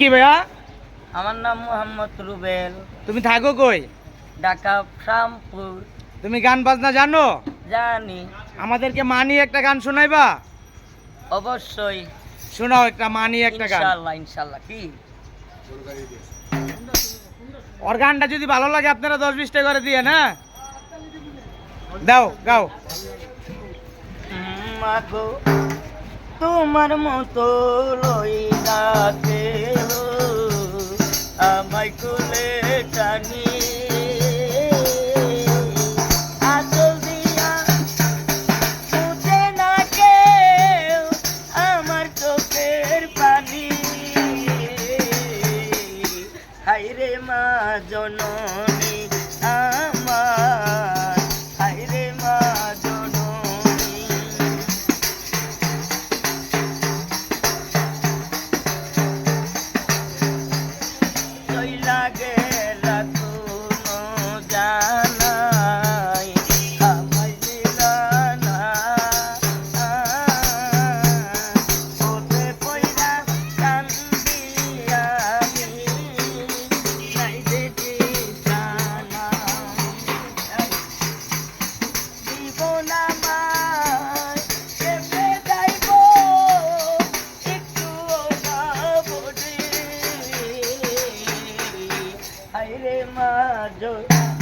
কি ভাইয়া? আমার নাম মোহাম্মদ রুবেল। তুমি থাকো কই? ঢাকা শামপুর। তুমি গান বাজনা জানো? জানি। আমাদেরকে মানি একটা গান শোনাইবা? অবশ্যই। শোনাও একটা মানি একটা গান। ইনশাল্লাহ ইনশাল্লাহ কি? ওর গানটা যদি ভালো লাগে আপনারা দশ বিশ টাকা করে দিয়ে না দাও গাও। মাগো। তোমার মতো লইলাতে আমায় কোলে টানি। হাইরে মা জননী। হাইরে মা জননী